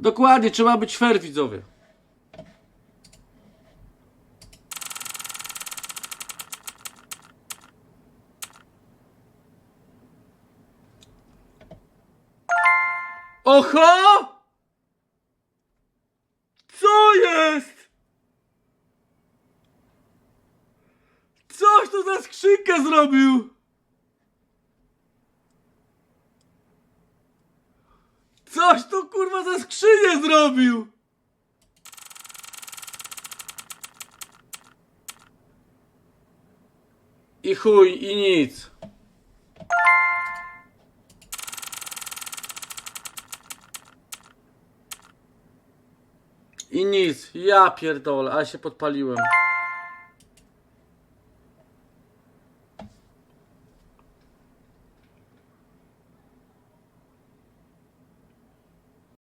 Dokładnie, trzeba być fair, widzowie. Oho! Co jest? Coś tu za skrzynkę zrobił! Coś tu kurwa za skrzynię zrobił! I chuj, i nic. I nic. Ja pierdolę, ale się podpaliłem.